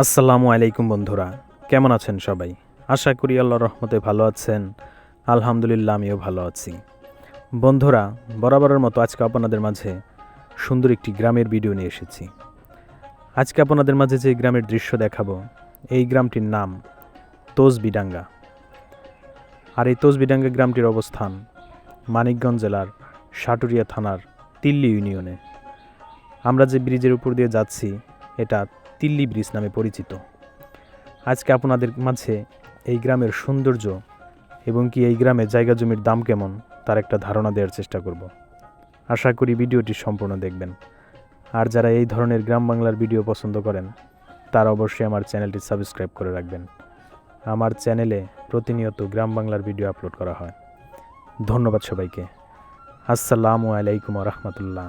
আসসালামু আলাইকুম বন্ধুরা, কেমন আছেন সবাই? আশা করি আল্লাহ রহমতে ভালো আছেন, আলহামদুলিল্লাহ আমিও ভালো আছি। বন্ধুরা, বরাবরের মতো আজকে আপনাদের মাঝে সুন্দর একটি গ্রামের ভিডিও নিয়ে এসেছি। আজকে আপনাদের মাঝে যে গ্রামের দৃশ্য দেখাবো, এই গ্রামটির নাম তোজবিডাঙ্গা। আর এই তোজবিডাঙ্গা গ্রামটির অবস্থান মানিকগঞ্জ জেলার সাটুরিয়া থানার তিল্লি ইউনিয়নে। আমরা যে ব্রিজের উপর দিয়ে যাচ্ছি, এটা তিল্লি ব্রিজ নামে পরিচিত। আজকে আপনাদের মাঝে এই গ্রামের সৌন্দর্য এবং কি এই গ্রামে জায়গা জমির দাম কেমন, তার একটা ধারণা দেওয়ার চেষ্টা করব। আশা করি ভিডিওটি সম্পূর্ণ দেখবেন। আর যারা এই ধরনের গ্রাম বাংলার ভিডিও পছন্দ করেন, তারা অবশ্যই আমার চ্যানেলটি সাবস্ক্রাইব করে রাখবেন। আমার চ্যানেলে প্রতিনিয়ত গ্রাম বাংলার ভিডিও আপলোড করা হয়। ধন্যবাদ সবাইকে। আসসালামু আলাইকুম রহমতুল্লাহ।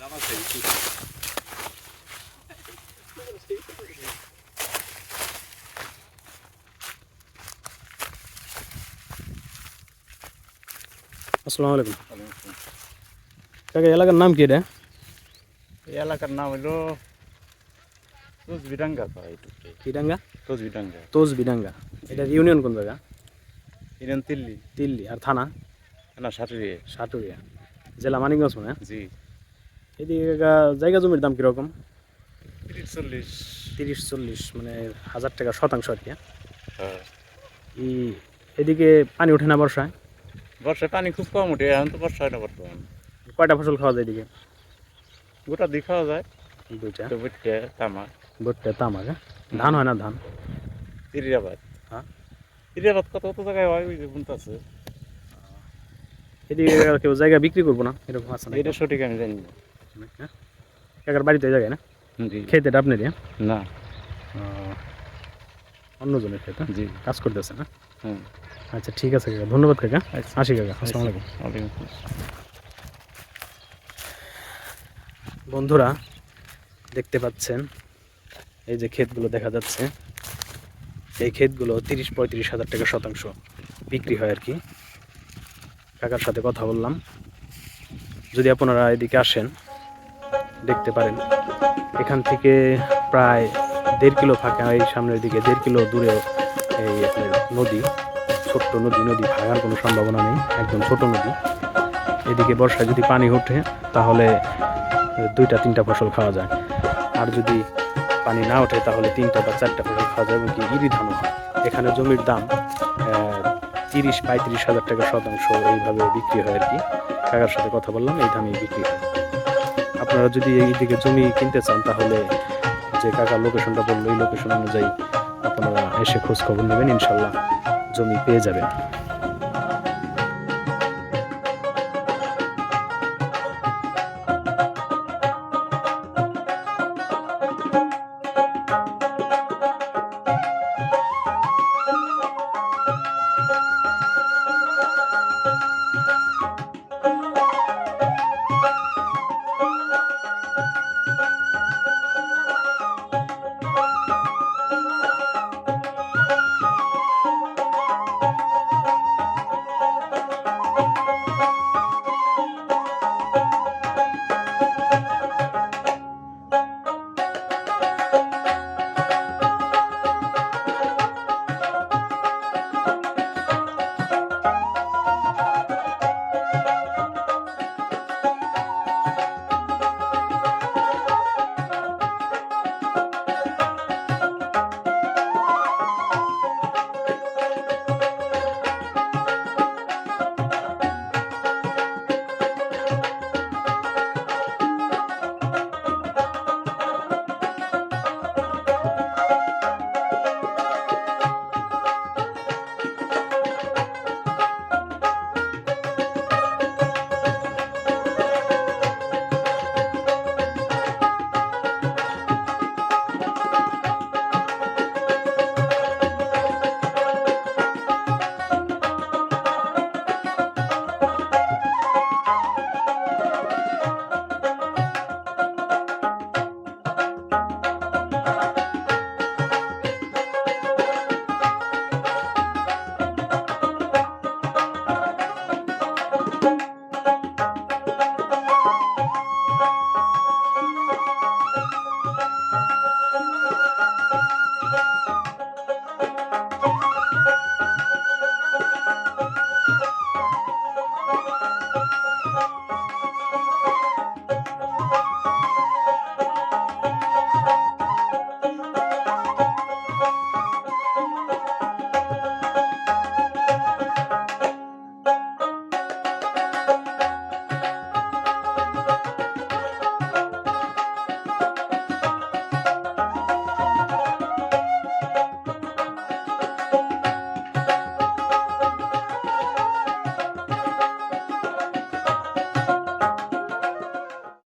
তুই যাইতে পারবি আসসালামু আলাইকুম কাকা এলাকার নাম কি রে এই এলাকার নাম হলো তোজবিডাঙ্গা কয় এইটুকু কিডাঙ্গা তোজবিডাঙ্গা তোজ বিডাঙ্গা এটা ইউনিয়ন কোন জায়গা ইরান তিল্লি দিল্লি আর থানা না সাটুরিয়ে সাটুরিয়া জেলা মানিকগঞ্জ মনে হয়? জি এদিকে জায়গা জমির দাম কীরকম? তিরিশ চল্লিশ। তিরিশ চল্লিশ মানে হাজার টাকা শতাংশ আর কি হ্যাঁ? হ্যাঁ। এদিকে পানি ওঠে না বর্ষায়? বর্ষায় পানি খুব কম উঠে এখন তো বর্ষা হয় না বর্তমান। কয়টা ফসল খাওয়া যায় এদিকে? গোটা দিয়ে খাওয়া যায়। দুইটা? তো বুটকে তামা। ভুট্টা তামাক হ্যাঁ? ধান হয় না ধান? তিরিয়াবাদ হ্যাঁ। তিরিয়াবাদ কত কত জায়গায় হয় ওই যে বুনতেছে এদিকে কেউ জায়গা বিক্রি করব না? এরকম আছে না এটা সঠিক আমি জানি না। হ্যাঁ? কাকার বাড়িতে ওই জায়গায় না? খেতে আপনারই হ্যাঁ? না। অন্যজনের খেতে? জি। কাজ করতেছে না? হুম আচ্ছা ঠিক আছে কাকা। ধন্যবাদ কাকা। আচ্ছা। আসি কাকা। আসসালামু আলাইকুম। বন্ধুরা দেখতে পাচ্ছেন? এই যে ক্ষেতগুলো দেখা যাচ্ছে। এই ক্ষেতগুলো তিরিশ পঁয়ত্রিশ হাজার টাকা শতাংশ বিক্রি হয় আর কি। কাকার সাথে কথা বললাম। যদি আপনারা এদিকে আসেন দেখতে পারেন। এখান থেকে প্রায় দেড় কিলো ফাঁকা এই সামনের দিকে, দেড় কিলো দূরে এই নদী, ছোট্ট নদী নদী ভাঙার কোনো সম্ভাবনা নেই, একদম ছোট নদী। এদিকে বর্ষায় যদি পানি ওঠে, তাহলে দুইটা, তিনটা ফসল খাওয়া যায়। আর যদি পানি না ওঠে, তাহলে তিনটা বা চারটা ফসল খাওয়া যায় এবং কি ইরি ধানও হয়। এখানে জমির দাম তিরিশ, পঁয়ত্রিশ হাজার টাকা শতাংশ এইভাবে বিক্রি হয় আর কি। কাকার সাথে কথা বললাম, এই দামেই বিক্রি হয়। আপনারা যদি এই দিকে জমি কিনতে চান, তাহলে যে কাকা লোকেশনটা বলল, এই লোকেশন অনুযায়ী আপনারা এসে খোঁজ খবর নেবেন, ইনশাল্লাহ জমি পেয়ে যাবেন।